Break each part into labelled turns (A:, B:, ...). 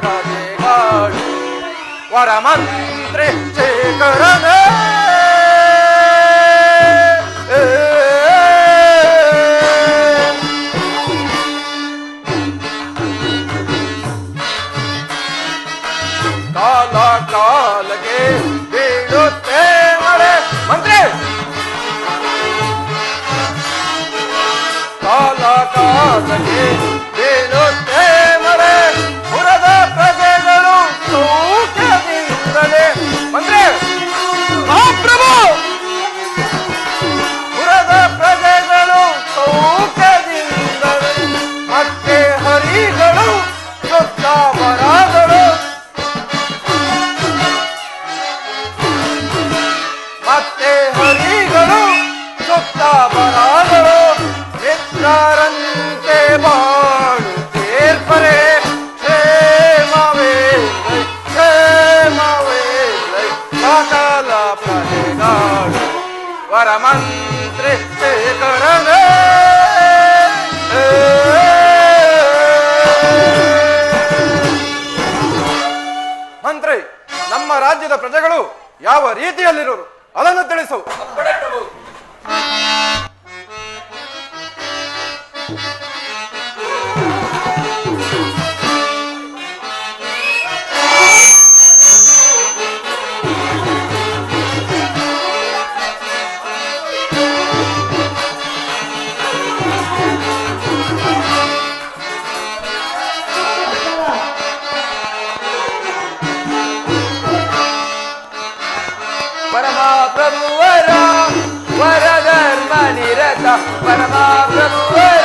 A: pra llegar. Guaramán. ಪ್ರಜೆಗಳು ಯಾವ ರೀತಿಯಲ್ಲಿರೋರು ಅದನ್ನು ತಿಳಿಸು.
B: para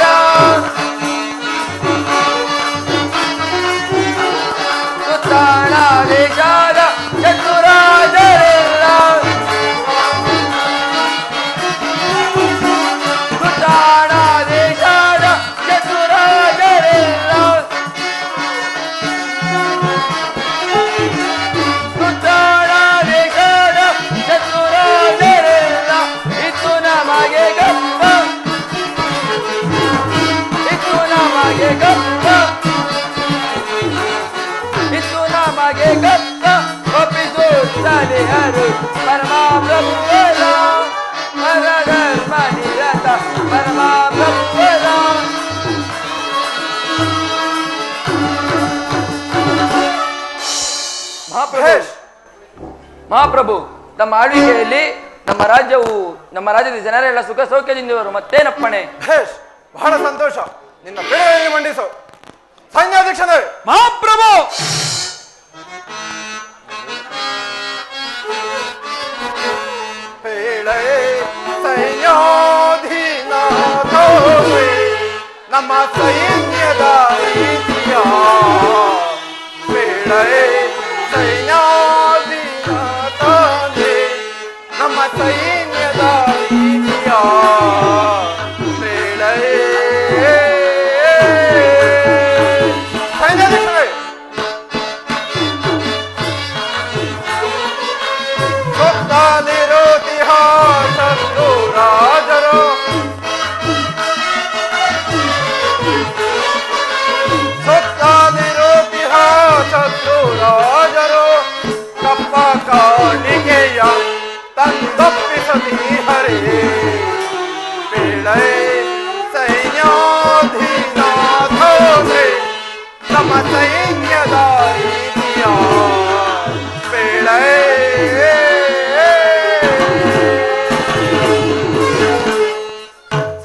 B: ಮಹಾಪ್ರಭು ತಮ್ಮ ಆಳ್ವಿಕೆಯಲ್ಲಿ ನಮ್ಮ ರಾಜ್ಯವು ನಮ್ಮ ರಾಜ್ಯದ ಜನರೆಲ್ಲ ಸುಖ ಸೌಖ್ಯದಿಂದಿರುವರು ಮತ್ತೇನಪ್ಪಣೆ?
A: ಬಹಳ ಸಂತೋಷ. ನಿನ್ನ ಬೆಳೆಯನ್ನು ಮಂಡಿಸು. ಸೈನ್ಯಾಧ್ಯಕ್ಷನೇ
B: ಮಹಾಪ್ರಭು!
A: ನಮ್ಮ ಸೈನ್ಯದ ರೀತಿಯ. ಹೇಳೇ ನಮ್ಮ ಸೈನ್ಯದ ಸೈನ್ಯದ ರೀತಿಯ ಬೇಳೆ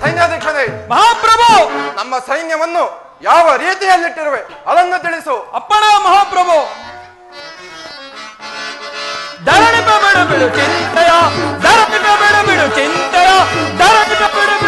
A: ಸೈನ್ಯಾಧ್ಯಕ್ಷನೇ
C: ಮಹಾಪ್ರಭು!
A: ನಮ್ಮ ಸೈನ್ಯವನ್ನು ಯಾವ ರೀತಿಯಲ್ಲಿಟ್ಟಿರುವೆ ಅದನ್ನು ತಿಳಿಸು.
C: ಅಪ್ಪಣ ಮಹಾಪ್ರಭು! ಧರಣಿಪ ಬೇಡ ಬಿಡು ಚಿಂತೆಯ ಬಿಡು ಬಿಡು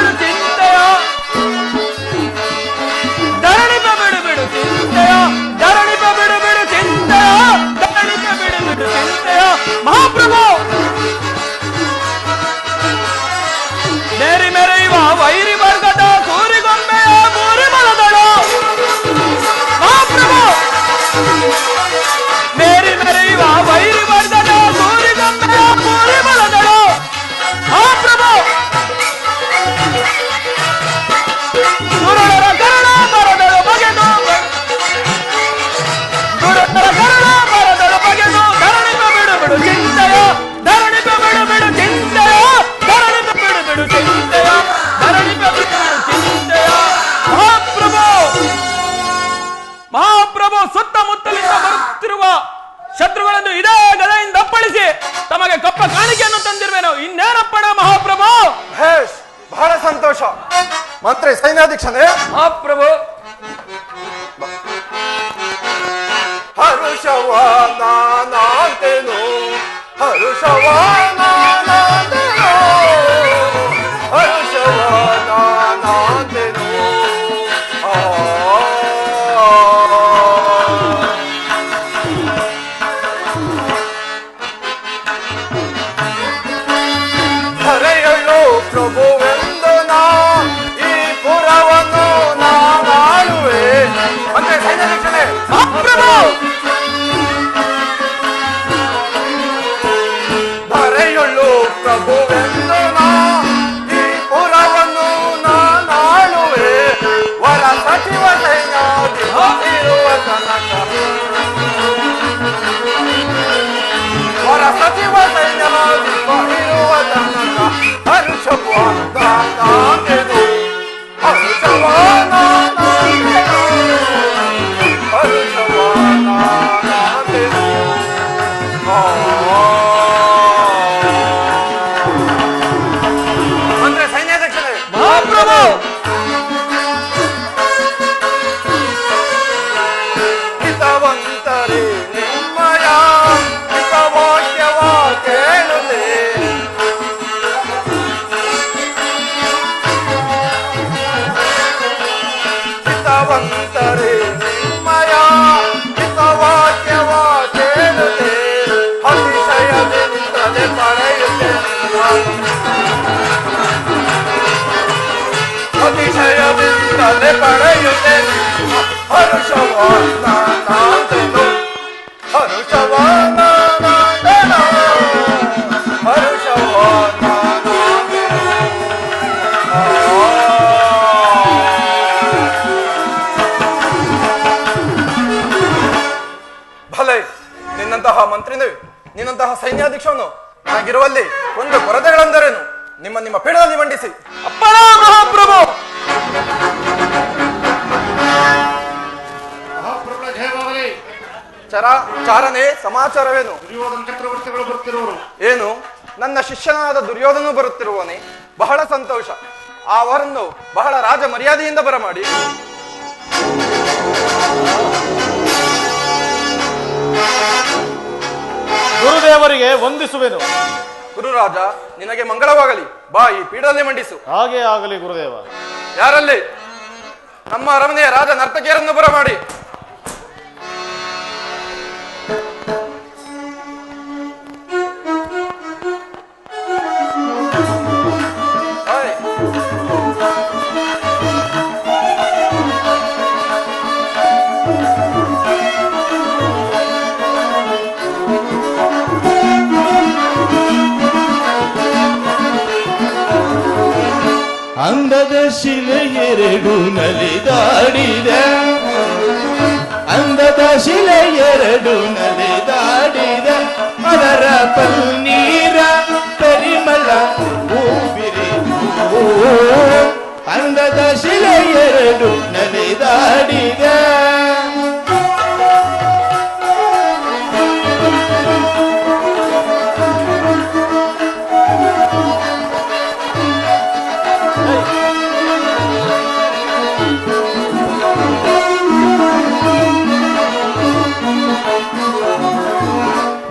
A: ಹರುಷವ ಹರುಷವ ಭಲೆ ನಿನ್ನಂತಹ ಮಂತ್ರಿನೇ ನಿನ್ನಂತಹ ಸೈನ್ಯಾಧೀಕ್ಷನು ನನಗಿರುವಲ್ಲಿ ಒಂದು ಕೊರತೆಗಳೆಂದರೇನು? ನಿಮ್ಮ ನಿಮ್ಮ ಪೀಡದಲ್ಲಿ ಮಂಡಿಸಿ. ಸಮಾಚಾರವೇನು?
D: ದುರ್ಯೋಧನ ಚಕ್ರವರ್ತಿಗಳು ಬರ್ತಿರೋರು.
A: ಏನು? ನನ್ನ ಶಿಷ್ಯನಾದ ದುರ್ಯೋಧನ ಬರುತ್ತಿರುವನೇ ಬಹಳ ಸಂತೋಷ. ಅವರನ್ನು ಬಹಳ ರಾಜ ಮರ್ಯಾದೆಯಿಂದ ಬರಮಾಡಿ.
E: ಗುರುದೇವರಿಗೆ ವಂದಿಸುವೆನು.
A: ಗುರುರಾಜ ನಿನಗೆ ಮಂಗಳವಾಗಲಿ. ಬಾ ಈ ಪೀಠದಲ್ಲಿ ಮಂಡಿಸು.
E: ಹಾಗೆ ಆಗಲಿ ಗುರುದೇವ.
A: ಯಾರಲ್ಲಿ? ನಮ್ಮ ಅರಮನೆಯ ರಾಜ ನರ್ತಕಿಯರನ್ನು ಬರಮಾಡಿ.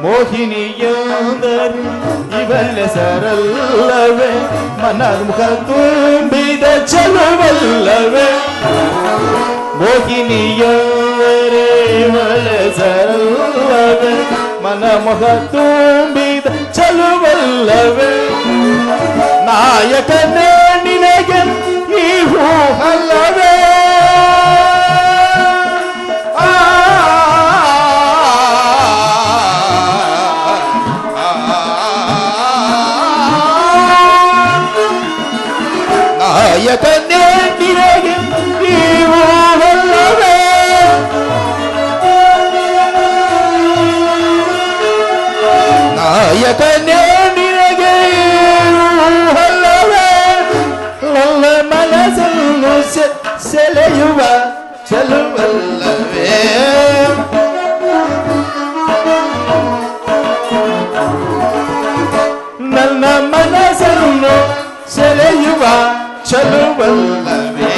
F: ಮೋಹಿನಿಯಾದರು ಇವಲ್ಲ ಸರಲ್ಲವೇ? ಮನದ ಮುಖ ತುಂಬಿದ ಚಲವಲ್ಲವೇ ಮೋಹಿನಿಯಾರೇ ಇವಳ ಸರಲ್ಲವೇ? ಮನ ಮುಖ ತುಂಬಿದ ಚಲುವಲ್ಲವೇ ನಾಯಕನೇ, ನಿನಗೆ ಈ ಹೂ ಅಲ್ಲವೇ? ನಾಯಕನೇ ನಿನಗೆ ನನ್ನ ಮನಸ್ಸನ್ನು ಸೆಳೆಯುವ ಚಲುವಲ್ಲವೇ? ನನ್ನ ಮನಸ್ಸನ್ನು ಸೆಳೆಯುವ ಚಲುವಲ್ಲವೇ?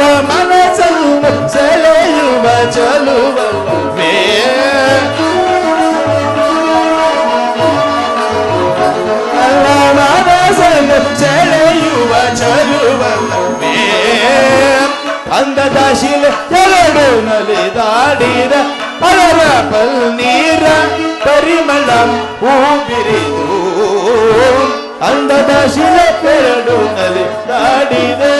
F: ನನ್ನ ಮನಸ್ಸನ್ನು ಸೆಳೆಯುವ ಚಲುವಲ್ಲವೇ? ಚಲುವಲ್ಲವೇ ಅಂದದ ಶಿಲೆ ಎರಡು ನಲಿದಾಡಿದ ಅದರ ಪಲ್ನೀರ ಪರಿಮಳ ಹೂಬಿರಿದು ಅಂದದ ಶಿಲೆ ಎರಡು ನಲಿದಾಡಿದೆ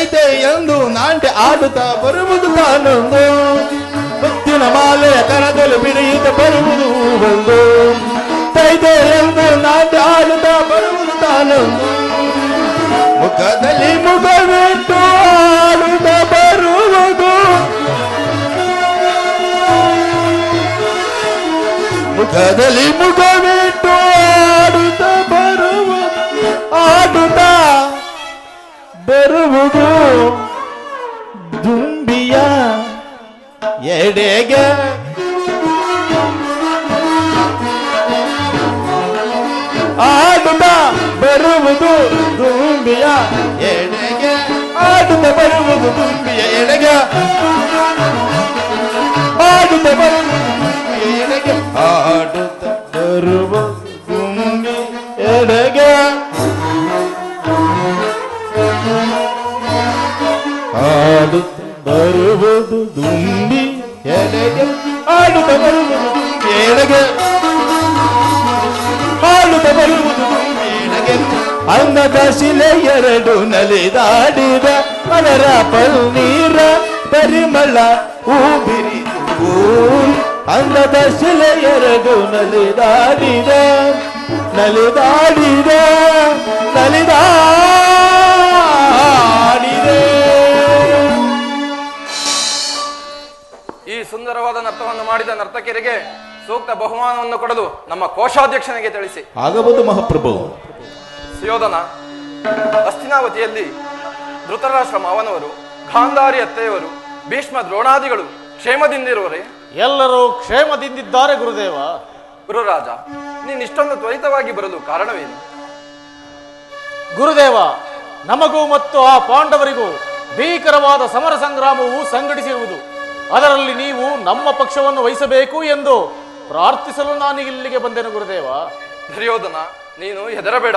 F: ತೈತೆ ಎಂದು ನಾಟ್ಯ ಆಡುತ್ತಾ ಬರುವುದು ತಾನೊಂದು ಮುತ್ತಿನ ಮಾಲೆಯ ಕರದಲ್ಲಿ ಬಿಡಿಯುತ್ತ ಬರುವುದು ಒಂದು ತೈತೆ ಎಂದು ನಾಟ್ಯ ಆಡುತ್ತಾ ಬರುವುದು ತಾನೊಂದು ಮುಖದಲ್ಲಿ ಮುಖವಿಟ್ಟು ಆಡುತ್ತಾ ಬರುವುದು ಮುಖದಲ್ಲಿ ಮುಖವಿಟ್ಟು ಬರುವುದು ದುಂಬಿಯ ಎಡೆಗೆ ಆಡುತ್ತಾ ಬರುವುದು ದುಂಬಿಯ ಎಡೆಗೆ ಆಡುತ್ತಾ ಬರುವುದು ದುಂಬಿಯ ಎಡೆಗೆ ಆಡುತ್ತಾ ಬರುವುದು ದುಂಬಿಯ ಎಡೆಗೆ ಆಡುತ್ತಾ ಬರುವ ದುಂಬಿ ಎಡೆಗೆ ಎರಡು ನಲಿದಾಡಿದ ಅದರ ಪಲ್ನೀರ ಪರಿಮಳ ಹೂಬಿರಿ ಅಂದದ ಶಿಲೆ ಎರಡು ನಲಿದಾಡಿದ ನಲಿದಾಡಿದ ನಲಿದಾಡಿದೆ
A: ಈ ಸುಂದರವಾದ ನರ್ತವನ್ನು ಮಾಡಿದ ನರ್ತಕಿಯರಿಗೆ ಸೂಕ್ತ ಬಹುಮಾನವನ್ನು ಕೊಡಲು ನಮ್ಮ ಕೋಶಾಧ್ಯಕ್ಷನಿಗೆ ತಿಳಿಸಿ.
F: ಆಗಬಹುದು ಮಹಾಪ್ರಭು.
A: ಸುಯೋಧನ ಹಸ್ತಿನಾವತಿಯಲ್ಲಿ ಧೃತರಾಷ್ಟ್ರ ಮಾವನವರು ಗಾಂಧಾರಿ ಅತ್ತೆಯವರು ಭೀಷ್ಮ ದ್ರೋಣಾದಿಗಳು ಕ್ಷೇಮದಿಂದಿರುವರೆ?
E: ಎಲ್ಲರೂ ಕ್ಷೇಮದಿಂದಿದ್ದಾರೆ ಗುರುದೇವ.
A: ಗುರುರಾಜ ನೀನು ಇಷ್ಟೊಂದು ತ್ವರಿತವಾಗಿ ಬರಲು ಕಾರಣವೇನು?
E: ಗುರುದೇವ ನಮಗೂ ಮತ್ತು ಆ ಪಾಂಡವರಿಗೂ ಭೀಕರವಾದ ಸಮರ ಸಂಗ್ರಾಮವು ಸಂಘಟಿಸಿರುವುದು. ಅದರಲ್ಲಿ ನೀವು ನಮ್ಮ ಪಕ್ಷವನ್ನು ವಹಿಸಬೇಕು ಎಂದು ಪ್ರಾರ್ಥಿಸಲು ನಾನು ಇಲ್ಲಿಗೆ ಬಂದೆನು ಗುರುದೇವ.
A: ದುರ್ಯೋಧನ ನೀನು ಹೆದರಬೇಡ.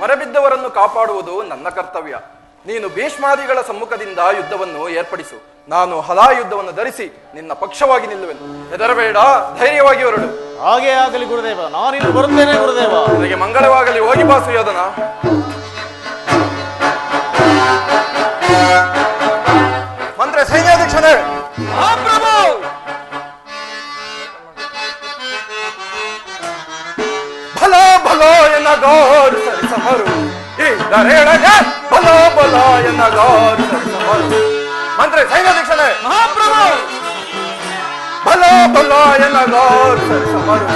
A: ಮರಬಿದ್ದವರನ್ನು ಕಾಪಾಡುವುದು ನನ್ನ ಕರ್ತವ್ಯ. ನೀನು ಭೀಷ್ಮಾದಿಗಳ ಸಮ್ಮುಖದಿಂದ ಯುದ್ಧವನ್ನು ಏರ್ಪಡಿಸು. ನಾನು ಹಲಾ ಯುದ್ಧವನ್ನು ಧರಿಸಿ ನಿನ್ನ ಪಕ್ಷವಾಗಿ ನಿಲ್ಲುವೆನು. ಹೆದರಬೇಡ ಧೈರ್ಯವಾಗಿ ಹೊರಡು.
E: ಹಾಗೇ ಆಗಲಿ ಗುರುದೇವ ನಾನಿನ್ನು ಬರುತ್ತೇನೆ ಗುರುದೇವ.
A: ನನಗೆ ಮಂಗಳವಾಗಲಿ ಹೋಗಿ ಬಾ ಸುಯೋಧನ. ಮಂತ್ರ ಸೈನ್ಯಾಧ್ಯಕ್ಷನೇ
C: ಮಹಾಪ್ರಭು
A: ಭಲೋ ಭಲೋ ಎನ್ನ ಗೌರು ಸರಿಸಮರು ಈ ದರೆಯೊಳಗೆ ಬಲ ಬಲ ಎನ್ನ ಗೌರು ಸರಿಸಮರು ಮಂತ್ರಿ ಸೈನ್ಯಾಧ್ಯಕ್ಷನೇ
C: ಮಹಾಪ್ರಭು!
A: ಬಲ ಬಲ ಎನ್ನ ಗೌರು ಸರಿಸಮರು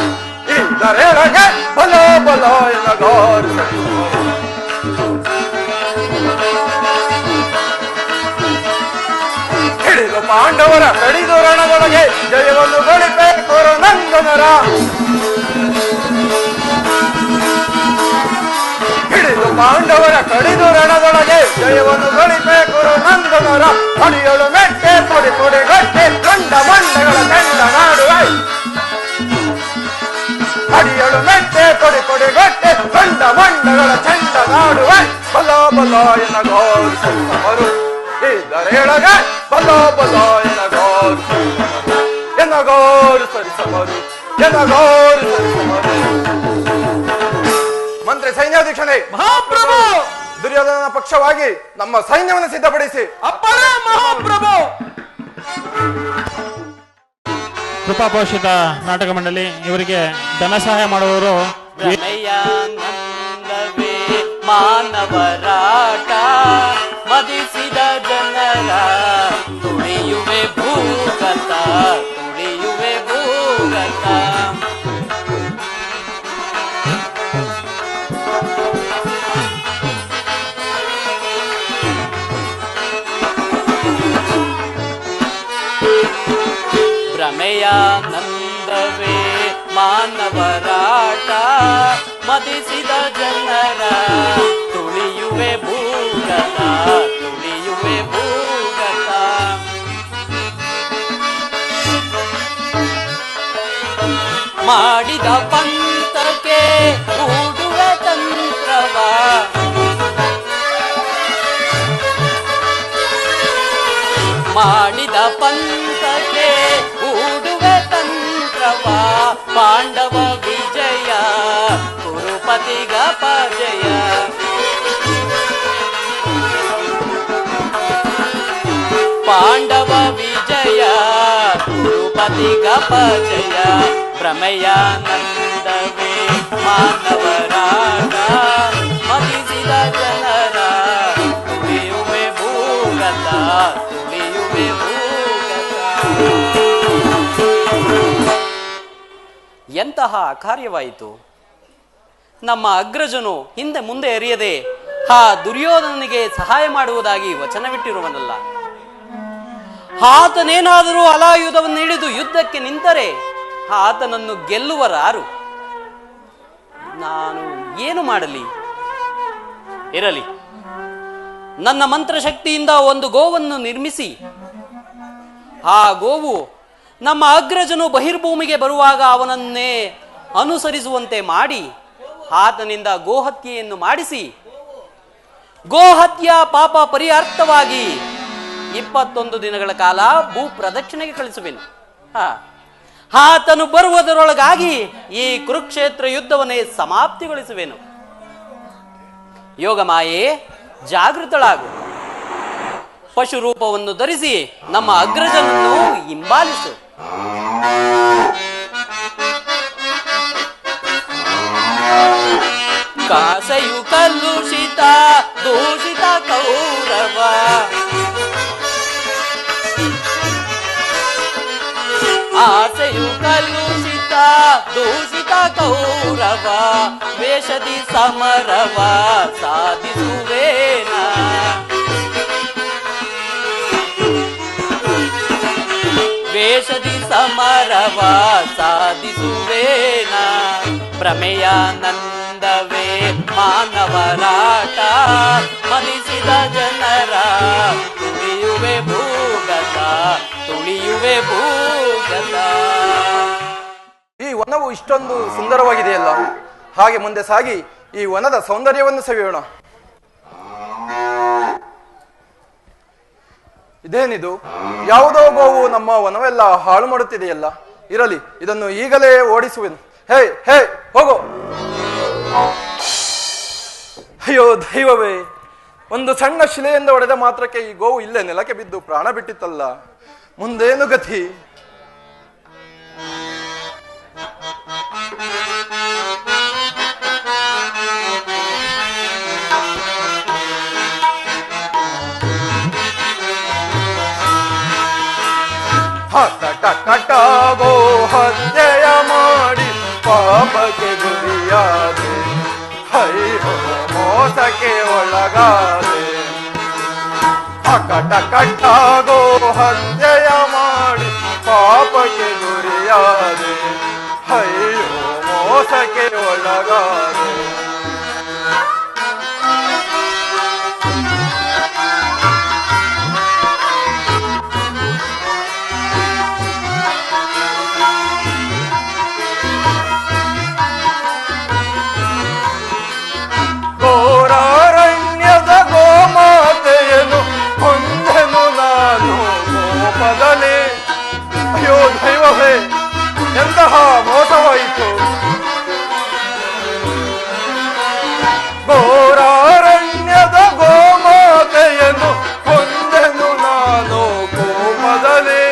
A: ಈ ದರೆಯೊಳಗೆ ಬಲ ಬಲ ಎನ್ನ ಗೌರು ಸರಿಸಮರು ಪಾಂಡವರ ಕಡಿದು ರಣದೊಳಗೆ ಜಯವನ್ನು ಗಳಿಸಬೇಕು ನಂದನರ ಹಿಡಿದು ಪಾಂಡವರ ಕಡಿದು ರಣದೊಳಗೆ ಜಯವನ್ನು ಗಳಿಸಬೇಕು ನಂದನರ ಅಡಿಯಳು ಮೆಟ್ಟೆ ತೊಡಿ ತೊಡಿ ಗಟ್ಟೆ ಕಂಡ ಮಂಡಗಳ ಕಂಡ ನಾಡುವೆ ಕೊಡೆಗಟ್ಟೆ ಚಂಡ ಮಂಡಗಳ ಚಂಡ ನಾಡುವೆ ಬಲ ಬಲ ಎನಗಾರು ಸಮರು ಇದರೆಳಗೆ ಬಲ ಬಲ ಎನಗಾರು ಸಮರು ಎನಗಾರು ಸರಿಸಮರು ಎನಗಾರು ಸರಿಸಮರು ಮಂತ್ರಿ ಸೈನ್ಯಾಧೀಕ್ಷಣೆ
C: ಮಹಾಪ್ರಭು!
A: ದುರ್ಯೋಧನ ಪಕ್ಷವಾಗಿ ನಮ್ಮ ಸೈನ್ಯವನ್ನು ಸಿದ್ಧಪಡಿಸಿ.
C: ಅಪ್ಪಣ ಮಹಾಪ್ರಭು!
G: ಕೃಪಾಪೋಷಿತ ನಾಟಕ ಮಂಡಳಿ ಇವರಿಗೆ ಧನ ಸಹಾಯ ಮಾಡುವವರು
H: ಮಾನವರಾಟ ಮದಿಸಿದ ಜನರ ತುಳಿಯುವೆ ಭೂಗತ ಮಾನವರಾಟ ಮದಿಸಿದ ಜನರ ತುಳಿಯುವೆ ಭೂಗತ ತುಳಿಯುವೆ ಭೂಗತ. ಮಾಡಿದ ಪಂಥಕ್ಕೆ ಕುರುಪತಿಗ ಪಜಯ ಪ್ರಮೇಯಾನಂದವೇ ಮಾನವರಾಗ ಮಗಿಸಿದ ಜನರ. ತುಳಿಯುವೆ ಭೂಗತ ತುಳಿಯುವೆ ಭೂಗತ. ಎಂತಹ ಕಾರ್ಯವಾಯಿತು ನಮ್ಮ ಅಗ್ರಜನು ಹಿಂದೆ ಮುಂದೆ ಎರಿಯದೆ, ಆ ದುರ್ಯೋಧನನಿಗೆ ಸಹಾಯ ಮಾಡುವುದಾಗಿ ವಚನವಿಟ್ಟಿರುವನಲ್ಲ. ಆತನೇನಾದರೂ ಅಲಾಯುಧವನ್ನು ಹಿಡಿದು ಯುದ್ಧಕ್ಕೆ ನಿಂತರೆ ಆತನನ್ನು ಗೆಲ್ಲುವರಾರು. ನಾನು ಏನು ಮಾಡಲಿ? ಇರಲಿ. ನನ್ನ ಮಂತ್ರಶಕ್ತಿಯಿಂದ ಒಂದು ಗೋವನ್ನು ನಿರ್ಮಿಸಿ. ಆ ಗೋವು ನಮ್ಮ ಅಗ್ರಜನು ಬಹಿರ್ಭೂಮಿಗೆ ಬರುವಾಗ ಅವನನ್ನೇ ಅನುಸರಿಸುವಂತೆ ಮಾಡಿ ಆತನಿಂದ ಗೋಹತ್ಯೆಯನ್ನು ಮಾಡಿಸಿ. ಗೋಹತ್ಯ ಪಾಪ ಪರಿಹಾರ್ಥವಾಗಿ ಇಪ್ಪತ್ತೊಂದು ದಿನಗಳ ಕಾಲ ಭೂ ಪ್ರದಕ್ಷಿಣೆಗೆ ಕಳಿಸುವೆನು. ಹಾ, ಆತನು ಬರುವುದರೊಳಗಾಗಿ ಈ ಕುರುಕ್ಷೇತ್ರ ಯುದ್ಧವನ್ನೇ ಸಮಾಪ್ತಿಗೊಳಿಸುವೆನು. ಯೋಗ ಮಾಯೆ, ಜಾಗೃತಳಾಗು. ಪಶು ರೂಪವನ್ನು ಧರಿಸಿ ನಮ್ಮ ಅಗ್ರಜನನ್ನು ಹಿಂಬಾಲಿಸು. ಕಾಸೆಯು ಕಲುಷಿತ ದೂಷಿತ ಕೌರವ. ದೂಷಿತ ಕೌರವ ವೇಷದಿ ಸಮರವ ಸಾಧಿಸುವೇನ? ವೇಷದಿ ಸಮರವ ಸಾಧಿಸುವೇನ? ಪ್ರಮೇಯಾನಂದವೇ ಮಾನವರಾಟ, ಮನಿಸಿದ ಜನರ ತುಳಿಯುವೆ ಭೂಗತ ತುಳಿಯುವೆ ಭೂಗತ
A: ಈ ವನವು ಇಷ್ಟೊಂದು ಸುಂದರವಾಗಿದೆಯಲ್ಲ? ಹಾಗೆ ಮುಂದೆ ಸಾಗಿ ಈ ವನದ ಸೌಂದರ್ಯವನ್ನು ಸವಿಯೋಣ. ಇದೇನಿದು? ಯಾವುದೋ ಗೋವು ನಮ್ಮ ವನವೆಲ್ಲ ಹಾಳು ಮಾಡುತ್ತಿದೆಯಲ್ಲ? ಇರಲಿ, ಇದನ್ನು ಈಗಲೇ ಓಡಿಸುವೆನು. ಹೇ ಹೇ, ಹೋಗೋ! ಅಯ್ಯೋ, ದೈವವೇ! ಒಂದು ಸಣ್ಣ ಶಿಲೆಯಿಂದ ಒಡೆದ ಮಾತ್ರಕ್ಕೆ ಈ ಗೋವು ಇಲ್ಲೇ ನೆಲಕ್ಕೆ ಬಿದ್ದು ಪ್ರಾಣ ಬಿಟ್ಟಿತ್ತಲ್ಲ? ಮುಂದೇನು ಗತಿ? ಹಠ ಕಟಾಗೋ ಹತ್ಯೆಯ ಮಾಡಿ ಪಾಪಕ್ಕೆ ಗುರಿಯಾದೆ. ಹೈಹೋ ಮೋಸಕ್ಕೆ ಒಳಗಾದೆ. ಹಕಟ ಕಟ್ಟಾಗೋ ಹತ್ಯೆಯ ಮಾಡಿ ಪಾಪಕ್ಕೆ ಗುರಿಯಾದೆ. ಅಯ್ಯೋ ಮೋಸಕ್ಕೆ ಒಳಗಾದೆ. ಎಂತಹ ಮೋಸವಾಯಿತು ಘೋರಾರಣ್ಯದ ಗೋಮಾತೆಯನ್ನು ಕೊಂದೆನು ನಾನು ಕೋಮದಲ್ಲಿ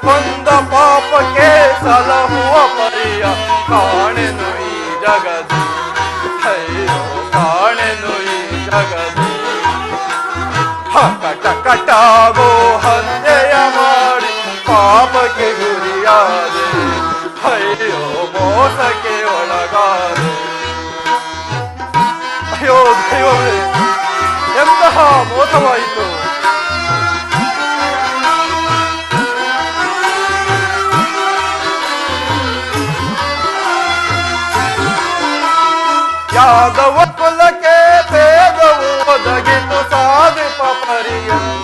A: ಕೊಂದ ಪಾಪಕ್ಕೆ ಸಲಹುವ ಪರಿಯ ಕಾಣೆನು ಈ ಜಗದಿ ಕಾಣೆನು ಈ ಜಗದಿ ಕಟ ಕಟಾಗೋ ಹತ್ಯೆಯ ಮಾಡಿ ಪಾಪಕ್ಕೆ ಗುರಿಯಾದೆ ಅಯ್ಯೋ ಮೋಸಕ್ಕೆ ಒಳಗಾದೆ. ಅಯ್ಯೋ ದೈವವೇ ಎಂತಹ ಮೋಸವಾಯಿತು. ಯಾದವ ಕುಲಕ್ಕೆ ಬೇಗವು ಒದಗಿತು ಸಾಧಿಪ ಪರ್ಯಂತೋ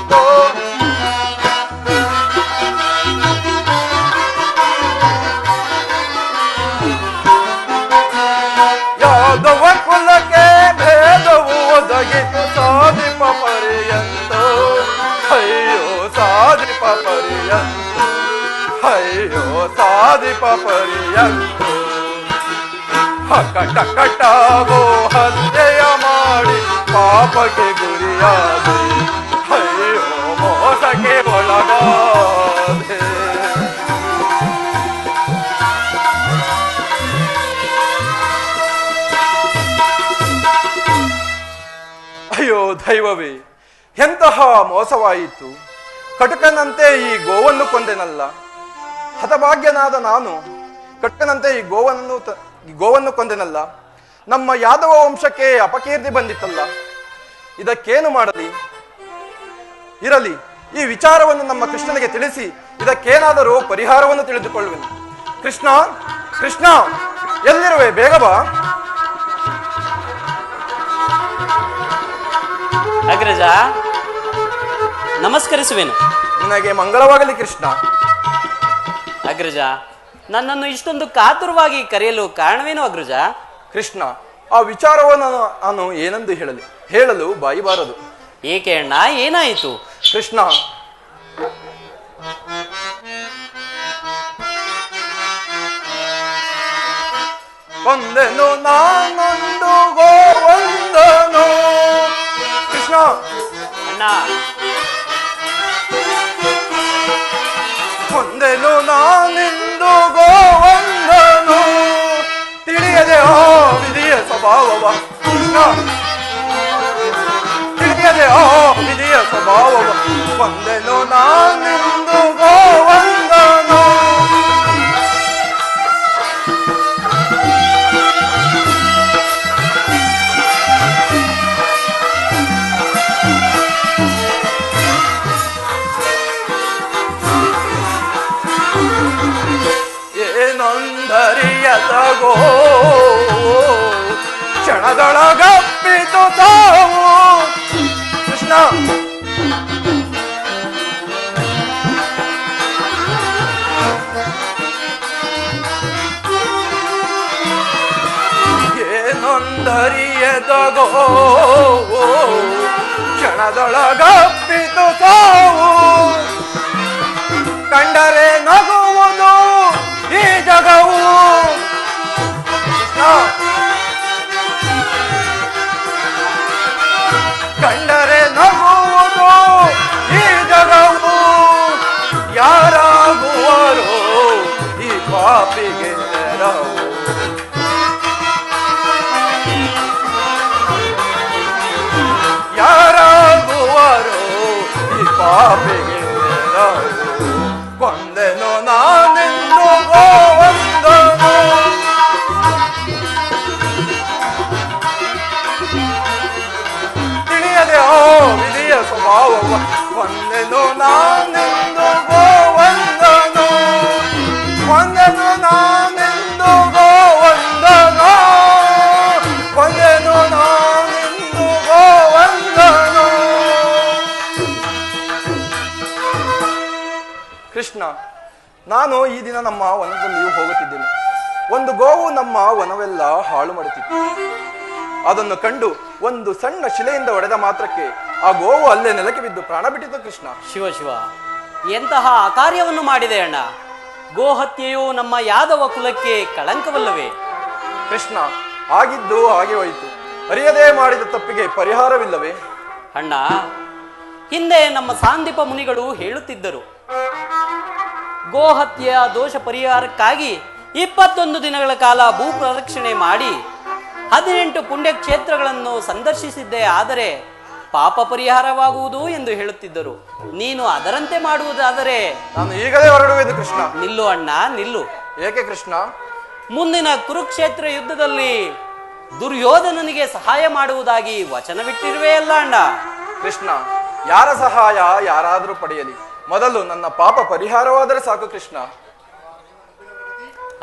A: ಸಾಧಿಪ ಪರ್ಯಂತೋ ಕಟ ಕಟಾಗೋ ಹತ್ಯೆಯ ಮಾಡಿ ಪಾಪಕ್ಕೆ ಗುರಿಯಾದೆ ಅಯ್ಯೋ, ಮೋಸಕ್ಕೆ ಒಳಗಾದೆ. ಅಯ್ಯೋ, ದೈವವೇ, ಎಂತಹ ಮೋಸವಾಯಿತು. ಕಟುಕನಂತೆ ಈ ಗೋವನ್ನು ಕೊಂದೆನಲ್ಲ. ಹತಭಾಗ್ಯನಾದ ನಾನು ಕಟ್ಟನಂತೆ ಈ ಗೋವನ್ನು ಗೋವನ್ನು ಕೊಂದೆನಲ್ಲ. ನಮ್ಮ ಯಾದವ ವಂಶಕ್ಕೆ ಅಪಕೀರ್ತಿ ಬಂದಿತ್ತಲ್ಲ. ಇದಕ್ಕೇನು ಮಾಡಲಿ? ಇರಲಿ ಈ ವಿಚಾರವನ್ನು ನಮ್ಮ ಕೃಷ್ಣನಿಗೆ ತಿಳಿಸಿ ಇದಕ್ಕೇನಾದರೂ ಪರಿಹಾರವನ್ನು ತಿಳಿದುಕೊಳ್ಳುವೆನು. ಕೃಷ್ಣ ಕೃಷ್ಣ ಎಲ್ಲಿರುವೆ? ಬೇಗ ಬಾ.
H: ಅಗ್ರಜ ನಮಸ್ಕರಿಸುವೆನು.
A: ನಿನಗೆ ಮಂಗಳವಾಗಲಿ ಕೃಷ್ಣ.
H: ಅಗ್ರಜ ನನ್ನನ್ನು ಇಷ್ಟೊಂದು ಕಾತುರವಾಗಿ ಕರೆಯಲು ಕಾರಣವೇನು ಅಗ್ರಜ?
A: ಕೃಷ್ಣ ಆ ವಿಚಾರವನ್ನು ನಾನು ಏನೆಂದು ಹೇಳಲಿ ಹೇಳಲು ಬಾಯಿ ಬಾರದು
H: ಏಕೆ ಅಣ್ಣ ಏನಾಯಿತು?
A: ಕೃಷ್ಣ ಒಂದೆನು ನಾನೊಂದು ಗೋವಂದನು ಕೃಷ್ಣ
H: ಅಣ್ಣ
A: ಒಂದೆನು ನಾನಿಂದು ಗೋವಂದನು. ತಿಳಿಯದೆ ಆ ವಿಧಿಯ ಸ್ವಭಾವವ. ಕೃಷ್ಣ ತಿಳಿಯದೆ ಆ ವಿಧಿಯ ಸ್ವಭಾವವ. ಒಂದೆನು ನಾನಿಂದು ಗೋವಂದನು. ಕ್ಷಣದೊಳಗಪ್ಪಿತು ತಾವು. ಕೃಷ್ಣ. ಏನೊಂದರಿಯದಗೋ ಕ್ಷಣದೊಳಗಪ್ಪಿತು ತಾವು. ಕಂಡರೆ ನಗುವುದು ಈ ಜಗವು. ಕಂಡರೆ ನಗುವುದು ಈ ಜಗವು ಯಾರಾಗುವರು ಈ ಪಾಪಿಗೆ ನೆರವು. ಯಾರಾಗುವರು ಈ ಪಾಪಿಗೆ ನೆರವು. ಕೊಂದೆನು ನಾನೆಂದು ದಿನ ನಮ್ಮ ವನದಲ್ಲಿ ಹೋಗುತ್ತಿದ್ದೇನೆ ಒಂದು ಗೋವು ನಮ್ಮ ವನವೆಲ್ಲ ಹಾಳು ಮಾಡುತ್ತಿತ್ತು. ಅದನ್ನು ಕಂಡು ಒಂದು ಸಣ್ಣ ಶಿಲೆಯಿಂದ ಒಡೆದ ಮಾತ್ರಕ್ಕೆ ಆ ಗೋವು ಅಲ್ಲೇ ನೆಲಕ್ಕೆ ಬಿದ್ದು ಪ್ರಾಣ ಬಿಟ್ಟಿತು ಕೃಷ್ಣ.
H: ಶಿವ ಶಿವ ಎಂತಹ ಅಕಾರ್ಯವನ್ನು ಮಾಡಿದೆ ಅಣ್ಣ. ಗೋಹತ್ಯೆಯು ನಮ್ಮ ಯಾದವ ಕುಲಕ್ಕೆ ಕಳಂಕವಲ್ಲವೇ?
A: ಕೃಷ್ಣ ಆಗಿದ್ದು ಹಾಗೆ ಹೋಯಿತು. ಅರಿಯದೇ ಮಾಡಿದ ತಪ್ಪಿಗೆ ಪರಿಹಾರವಿಲ್ಲವೇ?
H: ಅಣ್ಣ ಹಿಂದೆ ನಮ್ಮ ಸಾಂದೀಪ ಮುನಿಗಳು ಹೇಳುತ್ತಿದ್ದರು. ಗೋಹತ್ಯೆಯ ದೋಷ ಪರಿಹಾರಕ್ಕಾಗಿ ಇಪ್ಪತ್ತೊಂದು ದಿನಗಳ ಕಾಲ ಭೂ ಪ್ರದಕ್ಷಿಣೆ ಮಾಡಿ ಹದಿನೆಂಟು ಪುಣ್ಯಕ್ಷೇತ್ರಗಳನ್ನು ಸಂದರ್ಶಿಸಿದ್ದೇ. ಆದರೆ ಪಾಪ ಪರಿಹಾರವಾಗುವುದು ಎಂದು ಹೇಳುತ್ತಿದ್ದರು. ನೀನು ಅದರಂತೆ ಮಾಡುವುದಾದರೆ
A: ನಾನು ಈಗಲೇ ಹೊರಡುವೆನು ಕೃಷ್ಣ.
H: ನಿಲ್ಲು ಅಣ್ಣ ನಿಲ್ಲು.
A: ಏಕೆ ಕೃಷ್ಣ?
H: ಮುಂದಿನ ಕುರುಕ್ಷೇತ್ರ ಯುದ್ಧದಲ್ಲಿ ದುರ್ಯೋಧನನಿಗೆ ಸಹಾಯ ಮಾಡುವುದಾಗಿ ವಚನವಿಟ್ಟಿರುವೆ ಅಲ್ಲ ಅಣ್ಣ.
A: ಕೃಷ್ಣ ಯಾರ ಸಹಾಯ ಯಾರಾದರೂ ಪಡೆಯಲಿ? ಮೊದಲು ನನ್ನ ಪಾಪ ಪರಿಹಾರವಾದರೆ ಸಾಕು ಕೃಷ್ಣ.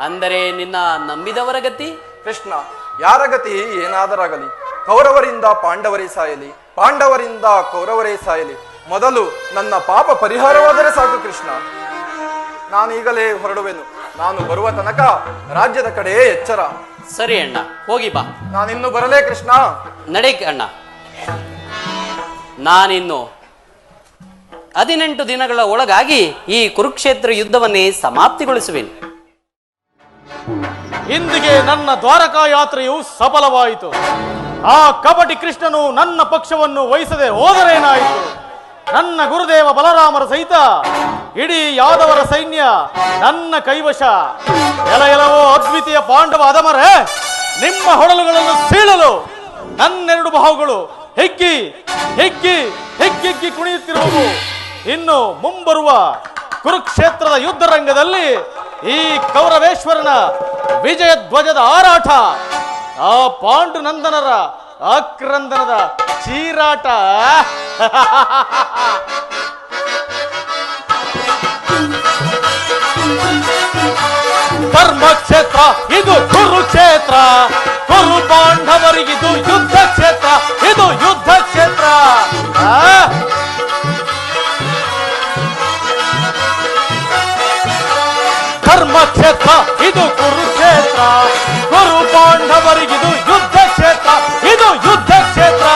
H: ಅಂದರೆ ನಿನ್ನ ನಂಬಿದವರ ಗತಿ?
A: ಕೃಷ್ಣ ಯಾರ ಗತಿ ಏನಾದರಾಗಲಿ? ಕೌರವರಿಂದ ಪಾಂಡವರೇ ಸಾಯಲಿ ಪಾಂಡವರಿಂದ ಕೌರವರೇ ಸಾಯಲಿ. ಮೊದಲು ನನ್ನ ಪಾಪ ಪರಿಹಾರವಾದರೆ ಸಾಕು ಕೃಷ್ಣ. ನಾನೀಗಲೇ ಹೊರಡುವೆನು. ನಾನು ಬರುವ ತನಕ ರಾಜ್ಯದ ಕಡೆ ಎಚ್ಚರ.
H: ಸರಿ ಅಣ್ಣ ಹೋಗಿ ಬಾ.
A: ನಾನಿನ್ನು ಬರಲೇ ಕೃಷ್ಣ.
H: ನಡೆ ಅಣ್ಣ. ನಾನಿನ್ನು ಹದಿನೆಂಟು ದಿನಗಳ ಒಳಗಾಗಿ ಈ ಕುರುಕ್ಷೇತ್ರ ಯುದ್ಧವನ್ನೇ ಸಮಾಪ್ತಿಗೊಳಿಸುವೆನು.
E: ಇಂದಿಗೆ ನನ್ನ ದ್ವಾರಕಾ ಯಾತ್ರೆಯು ಸಫಲವಾಯಿತು. ಆ ಕಪಟಿ ಕೃಷ್ಣನು ನನ್ನ ಪಕ್ಷವನ್ನು ವಹಿಸದೆ ಹೋದರೇನಾಯಿತು? ನನ್ನ ಗುರುದೇವ ಬಲರಾಮರ ಸಹಿತ ಇಡೀ ಯಾದವರ ಸೈನ್ಯ ನನ್ನ ಕೈವಶ. ಎಲ ಎಲವೋ ಅದ್ವಿತೀಯ ಪಾಂಡವ ಅದಮರೆ ನಿಮ್ಮ ಹೊಡಲುಗಳನ್ನು ಸೀಳಲು ನನ್ನೆರಡು ಬಾಹುಗಳು ಹೆಕ್ಕಿ ಹೆಕ್ಕಿ ಹೆಕ್ಕಿ ಕುಣಿಯುತ್ತಿರುವುದು. ಇನ್ನು ಮುಂಬರುವ ಕುರುಕ್ಷೇತ್ರದ ಯುದ್ಧ ರಂಗದಲ್ಲಿ ಈ ಕೌರವೇಶ್ವರನ ವಿಜಯ ಧ್ವಜದ ಹಾರಾಟ ಆ ಪಾಂಡುನಂದನರ ಅಕ್ರಂದನದ ಚೀರಾಟ. ಧರ್ಮಕ್ಷೇತ್ರ, ಇದು ಕುರುಕ್ಷೇತ್ರ. ಕುರು ಪಾಂಡವರಿಗಿದು ಯುದ್ಧ ಕ್ಷೇತ್ರ ಇದು ಯುದ್ಧ ಕ್ಷೇತ್ರ ಆ? ಧರ್ಮಕ್ಷೇತ್ರ, ಇದು ಕುರುಕ್ಷೇತ್ರ ಗುರು ಪಾಂಡವರಿಗಿದು ಯುದ್ಧ ಕ್ಷೇತ್ರ ಇದು ಯುದ್ಧ ಕ್ಷೇತ್ರ?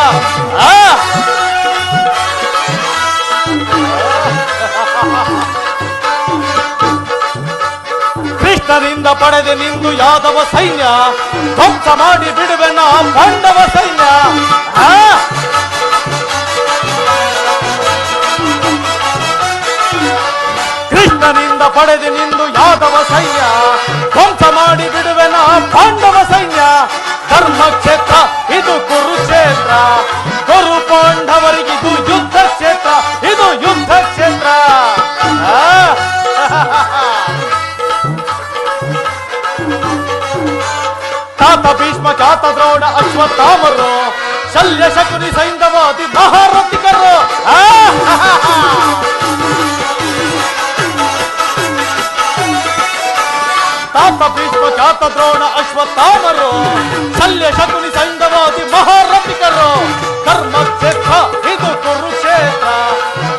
E: ಕೃಷ್ಣನಿಂದ ಪಡೆದೆ ನಿಂದು ಯಾದವ ಸೈನ್ಯ, ಧ್ವಂಸ ಮಾಡಿ ಬಿಡುವೆನ ಪಾಂಡವ ಸೈನ್ಯ ಆ? ಕೃಷ್ಣನಿಂದ ಪಡೆದು ನಿಂದು ಯಾದವ ಸೈನ್ಯ. ಧ್ವಂಸ ಮಾಡಿ ಬಿಡುವೆನ ಪಾಂಡವ ಸೈನ್ಯ. ಧರ್ಮಕ್ಷೇತ್ರ ಇದು ಕುರುಕ್ಷೇತ್ರ. ಕುರು ಪಾಂಡವರಿಗಿದು ಯುದ್ಧ ಕ್ಷೇತ್ರ, ಇದು ಯುದ್ಧ ಕ್ಷೇತ್ರ. ಆ? ತಾತ ಭೀಷ್ಮ ಖ್ಯಾತ ದ್ರೋಣ ಅಶ್ವತ್ಥಾಮರು ಶಲ್ಯ ಶಕುನಿ ಸೈಂಧವಾದಿ ಮಹಾರಥಿಕರು. ತಾತ ಭೀಷ್ಮ ಜಾತ ದ್ರೋಣ ಅಶ್ವತ್ಥಾಮರು, ಶಲ್ಯ ಶಕುನಿ ಸೈಂಧವಾದಿ ಮಹಾರಥಿಕರು ಕರ್ಮ ಕ್ಷೇತ್ರ ಇದು ಕುರುಕ್ಷೇತ್ರ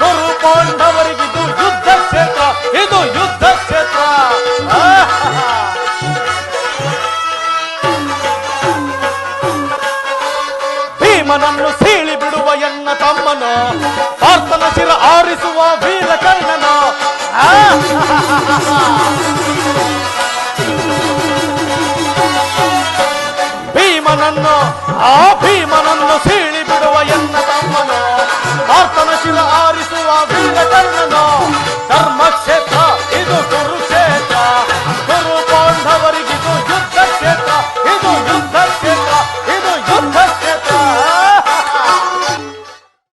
E: ಗುರು ಪಾಂಡವರಿಗಿದು ಯುದ್ಧ ಕ್ಷೇತ್ರ, ಇದು ಯುದ್ಧ ಕ್ಷೇತ್ರ? ಭೀಮನನ್ನು ಸೀಳಿ ಬಿಡುವ ಎನ್ನ ತಮ್ಮನ, ಪಾರ್ಥನ ಶಿರ ಆರಿಸುವ ವೀರ ಕರ್ಣನು. ಮನನ್ನು ಆ ಭೀಮನನ್ನು ಸೀಳಿ ಬಿಡುವ ಎನ್ನ ತಮ್ಮನು. ಆರ್ತನ ಶಿವ ಆರಿಸುವ ಧರ್ಮಕ್ಷೇತ್ರ ಇದು ಗುರು